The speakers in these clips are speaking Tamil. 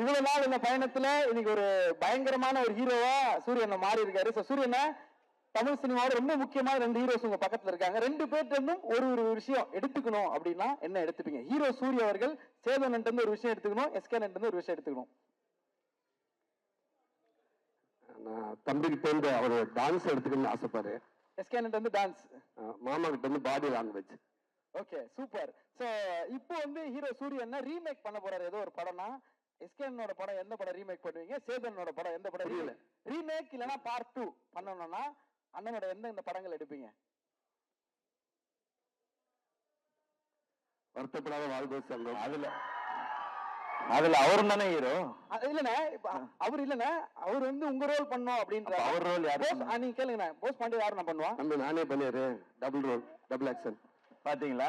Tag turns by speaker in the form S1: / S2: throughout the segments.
S1: இவ்வளவு நாள் இந்த பயணத்துல இன்னைக்கு ஒரு பயங்கரமான ஒரு ஹீரோவா சூரியன் மாறி இருக்காரு. சோ சூரியனை தமிழ் சினிமாவோட ரொம்ப முக்கியமான ரெண்டு ஹீரோஸ் உங்க பக்கத்துல இருக்காங்க. ரெண்டு பேர்ட்ட இருந்தும் ஒரு ஒரு விஷயம் எடுத்துக்கணும் அப்படின்னா என்ன எடுத்துப்பீங்க? ஹீரோ சூரிய அவர்கள் சேதன் இருந்து ஒரு விஷயம் எடுத்துக்கணும் எஸ்கே இருந்து ஒரு விஷயம் எடுத்துக்கணும்.
S2: நான் தம்பிக்கிட்ட இருந்து அவர் டான்ஸ் எடுத்துக்கணும்னு ஆசைப்பாரு
S1: எஸ்கே இருந்து டான்ஸ்
S2: மாமா கிட்ட இருந்து body language
S1: okay super so இப்போ வந்து ஹீரோ சூரியன் ரீமேக் பண்ண போறாரு. ஏதோ ஒரு படம்னா எஸ்கேனோட படம் எந்த படம் ரீமேக் பண்ணுவீங்க? சேதனோட படம் எந்த படம்
S2: புரியல.
S1: ரீமேக் இல்லனா பார்ட் டூ பண்ணணும்னா அண்ணனோட எந்த இந்த படங்கள் எடுப்பீங்க?
S2: வருத்தப்படாத வாழ்வு சங்கம்
S3: அதுல. அதுல அவரும் தானே ஹீரோ
S1: இல்லண்ணே அவர் இல்லண்ணே அவர் வந்து உங்க ரோல் பண்ணோம் அப்படின்ற
S3: அப்ப அவர் role யாரு
S1: நீங்க கேளுங்கண்ணே போஸ் பாண்டி யாரு நான் பண்ணுவான்
S2: நானே பண்ணிடுறே டபுள் ரோல் டபுள் ஆக்ஷன்
S3: பாத்தீங்களா?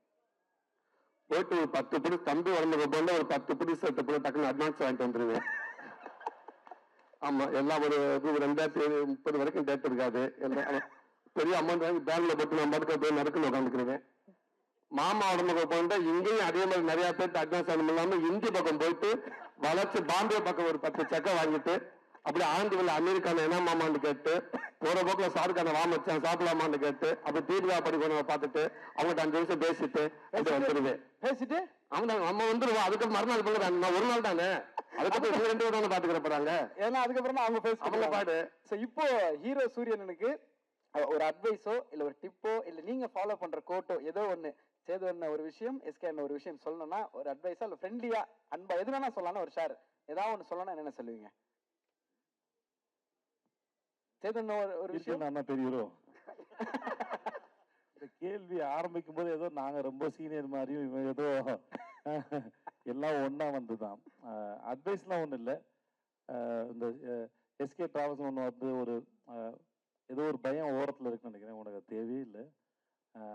S2: போயிட்டு ஒரு பத்து பிடி தம்பி உடம்புக்கு போல ஒரு பத்து பிடி சேர்த்து போல டக்குன்னு அட்வான்ஸ் வாங்கிட்டு வந்துருவேன். ஆமா எல்லாம் ஒரு இது ஒரு ரெண்டாயிரத்தி முப்பது வரைக்கும் டேட் இருக்காது. எல்லாம் பெரிய அமௌண்ட் வாங்கி பேங்க்ல போட்டு நம்ம பாட்டுக்கு போய் நறுக்குன்னு உட்காந்துக்கிறேன் மாமா உடம்புக்கு போனா இங்கேயும் அதே மாதிரி நிறைய பேர்த்து அட்வான்ஸ் ஆகணும் இல்லாம இந்தி பக்கம் போயிட்டு வளர்ச்சி பாம்பே பக்கம் ஒரு பத்து செக்கை வாங்கிட்டு அப்படி ஆண்டுகள் அமெரிக்கான என்ன மாமான்னு கேட்டு போற போக்குல சாருக்கான வா மச்சான் சாப்பிடலாமான்னு கேட்டு அப்படி தீபிகா படிக்கணும் பார்த்துட்டு அவங்ககிட்ட அஞ்சு நிமிஷம் பேசிட்டு வந்துருவேன்.
S1: பேசிட்டு?
S2: அவன் நம்ம வந்துருவோம். அதுக்கு மறுநாள் பண்ணுறேன் நான் ஒரு நாள் தானே? அதுக்கப்புறம் ரெண்டு பேரும் பாத்துக்கிற போறாங்க?
S1: ஏன்னா அதுக்கப்புறம் அவங்க பேச
S2: அவங்க பாடு.
S1: சோ இப்போ ஹீரோ சூரியனுக்கு ஒரு அட்வைஸோ இல்ல ஒரு டிப்போ இல்ல நீங்க ஃபாலோ பண்ற கோட்டோ ஏதோ ஒண்ணு சேது என்ன ஒரு விஷயம் எஸ்கே என்ன ஒரு விஷயம் சொல்லணும்னா ஒரு அட்வைஸா இல்ல ஃப்ரெண்ட்லியா அன்பா எது வேணா சொல்லலாம் ஒரு ஷேர் ஏதாவது ஒண்ணு சொல்லணும்னா என்ன சொல்லுவீங்க? சேது அண்ணா ஒரு விஷயம்.
S4: நான் பெரிய ஹீரோ இந்த கேள்வி ஆரம்பிக்கும் போது ஏதோ நாங்க ரொம்ப சீனியர் மாதிரியும் ஏதோ எல்லாம் ஒண்ணா வந்துதான். அட்வைஸ்லாம் ஒண்ணும் இல்லை. இந்த எஸ்கே டிராவல்ஸ் ஒன்று வந்து ஒரு ஏதோ ஒரு பயம் ஓரத்துல இருக்குன்னு நினைக்கிறேன். உனக்கு தேவையே இல்லை.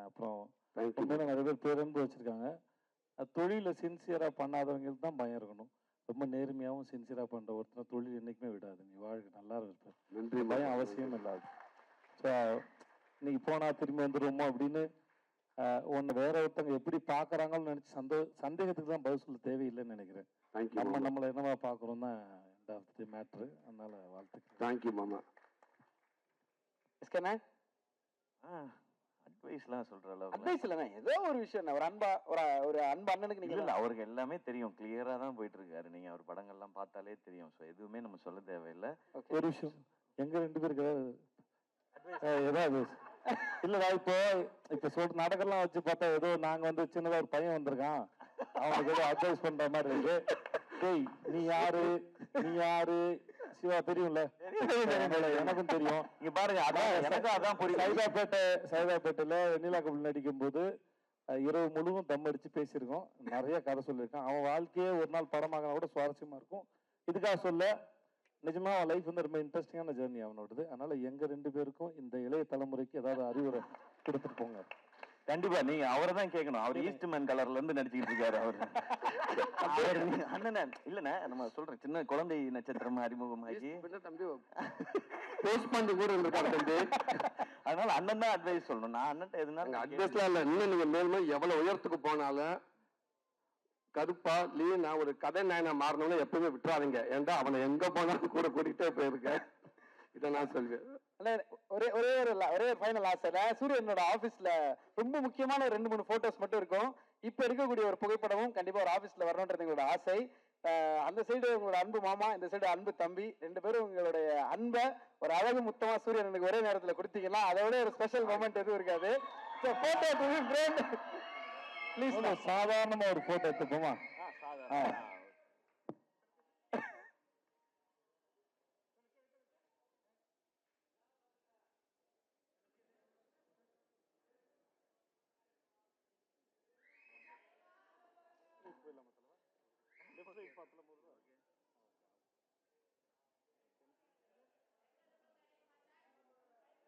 S4: அப்புறம் நிறைய பேர் பேருந்து வச்சிருக்காங்க. அது தொழில சின்சியரா பண்ணாதவங்களுக்கு தான் பயம் இருக்கணும். ரொம்ப நேர்மையாவும் சின்சியரா பண்ற ஒருத்தனை தொழில் என்னைக்குமே விடாது. நீ வாழ்க்கை நல்லா இருப்ப
S2: நன்றி
S4: பயம் அவசியம் இல்லாது. ஸோ இன்னைக்கு போனா திரும்பி வந்துருவோமோ அப்படின்னு ஒன்று வேற ஒருத்தவங்க எப்படி பார்க்கறாங்கன்னு நினைச்சு சந்தோ சந்தேகத்துக்கு தான் பதில் சொல்ல தேவையில்லைன்னு நினைக்கிறேன்.
S2: தேங்க்யூ
S4: நம்ம
S2: மாமா.
S4: நம்மளை என்னவா பார்க்குறோம் தான் எண்ட் ஆஃப் தி மேட்ரு அதனால வாழ்த்துக்கள்.
S2: தேங்க்யூ மாமா.
S1: எஸ்கே அண்ணா
S3: அட்வைஸ்லாம் சொல்ற அளவுக்கு
S1: அட்வைஸ் இல்லண்ணா. ஏதோ ஒரு விஷயம் ஒரு அன்பா ஒரு ஒரு அன்பு அண்ணனுக்கு நீங்க
S3: இல்ல அவருக்கு எல்லாமே தெரியும். கிளியரா தான் போயிட்டு இருக்காரு நீங்க அவர் படங்கள்லாம் பார்த்தாலே தெரியும். சோ எதுவுமே நம்ம சொல்ல தேவையில்லை.
S1: Okay.
S4: ஒரு விஷயம். எங்க ரெண்டு பேருக்கு ஏதாவது இல்லடா இப்போ இப்ப சொல் நாடகம்லாம் வச்சு பார்த்தா ஏதோ நாங்க வந்து சின்னதா ஒரு பையன் வந்திருக்கான். அவனுக்கு ஏதோ அட்வைஸ் பண்ற மாதிரி இருக்கு. டேய் நீ யாரு? நீ யாரு? சிவா தெரியும்ல? எனக்கும் தெரியும்.
S3: இங்க பாருங்க அதான் எனக்கும் அதான் புரியுது.
S4: சைதாப்பேட்டை சைதாப்பேட்டையில வெண்ணிலா கபில் நடிக்கும் போது இரவு முழுவதும் தம் அடிச்சு பேசியிருக்கோம். நிறைய கதை சொல்லியிருக்கான். அவன் வாழ்க்கையே ஒரு நாள் படமாக கூட சுவாரஸ்யமா இருக்கும். இதுக்காக சொல்ல நிஜமா அவன் லைஃப் வந்து ரொம்ப இன்ட்ரெஸ்டிங்கான ஜேர்னி அவனோடது. அதனால எங்க ரெண்டு பேருக்கும் இந்த இளைய தலைமுறைக்கு ஏதாவது அறிவுரை கொடுத்துட்டு போங்க.
S3: கண்டிப்பா நீங்க அவரை தான் கேட்கணும். அவர் ஈஸ்ட் மேன் கலர்ல இருந்து நடிச்சுக்கிட்டு இருக்காரு அவர். அண்ணனே இல்லண்ணே நம்ம சொல்றேன். சின்ன குழந்தை நட்சத்திரம் அறிமுகமாகி.
S2: போஸ்ட் பண்ணி கூட இருந்திருக்காரு தம்பி.
S3: அதனால அண்ணன் தான் அட்வைஸ் சொல்லணும். நான் அண்ணன் எதுனா
S2: அட்வைஸ்லாம் இல்ல. இன்னும் நீங்க மேலுமே எவ்வளவு உயரத்துக்கு போனாலும் கருப்பா லீனா ஒரு கதை நாயனா மாறினவன எப்பவுமே விட்டுறாதீங்க. ஏன்டா அவனை எங்க போனாலும் கூட கூட்டிகிட்டே போயிருக்கேன் இதை நான் சொல்வேன்.
S1: ஒரே ஒரே ஒரு ஒரே ஒரு ஃபைனல் ஆசை சூரியனோட ஆபீஸ்ல ரொம்ப முக்கியமான ஒரு ரெண்டு மூணு போட்டோஸ் மட்டும் இருக்கும். இப்ப இருக்கக்கூடிய ஒரு புகைப்படமும் கண்டிப்பா ஒரு ஆபீஸ்ல வரணுன்றது எங்களோட ஆசை. அந்த சைடு உங்களோட அன்பு மாமா இந்த சைடு அன்பு தம்பி ரெண்டு பேரும் உங்களுடைய அன்பை ஒரு அழகு முத்தமா சூரியனுக்கு ஒரே நேரத்துல கொடுத்தீங்கன்னா அதை விட ஒரு ஸ்பெஷல் மொமெண்ட் எதுவும் இருக்காது. போட்டோ ப்ளீஸ்
S4: சாதாரணமா ஒரு போட்டோ எடுத்துப்போமா ஆ.